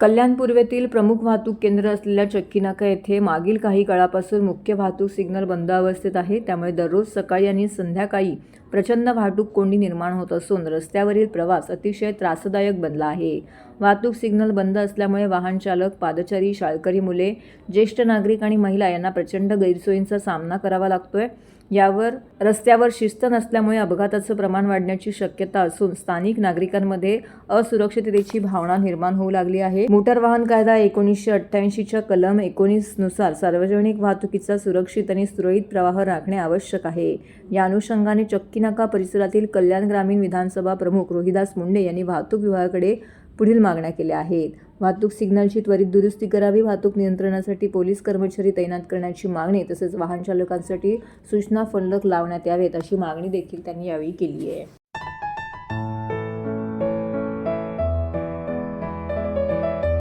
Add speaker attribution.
Speaker 1: कल्याण पूर्वेतील प्रमुख वाहतूक केंद्र असलेल्या चक्कीनाका येथे मागील काही काळापासून मुख्य वाहतूक सिग्नल बंद अवस्थेत आहे. त्यामुळे दररोज सकाळी आणि संध्याकाळी प्रचंड वाहतूक कोंडी निर्माण होत असून रस्त्यावरील प्रवास अतिशय त्रासदायक बनला आहे. वाहतूक सिग्नल बंद असल्यामुळे वाहन चालक पादचारी शाळकरी मुले ज्येष्ठ नागरिक आणि महिला यांना प्रचंड गैरसोयींचा सामना करावा लागतोय. यावर रस्त्यावर शिस्त नसल्यामुळे अपघाताचं प्रमाण वाढण्याची शक्यता असून स्थानिक नागरिकांमध्ये असुरक्षिततेची भावना निर्माण होऊ लागली आहे. मोटार वाहन कायदा एकोणीसशे अठ्ठ्याऐंशीच्या कलम एकोणीसनुसार सार्वजनिक वाहतुकीचा सुरक्षित आणि सुरळीत प्रवाह राखणे आवश्यक आहे. या अनुषंगाने चक्कीनाका परिसरातील कल्याण ग्रामीण विधानसभा प्रमुख रोहिदास मुंडे यांनी वाहतूक विभागाकडे पुढील मागण्या केल्या आहेत. वाहतूक सिग्नलची त्वरित दुरुस्ती करावी वाहतूक नियंत्रणासाठी पोलीस कर्मचारी तैनात करण्याची मागणी तसेच वाहन चालकांसाठी सूचना फलक लावण्यात यावेत अशी मागणी देखील त्यांनी यावेळी केली आहे.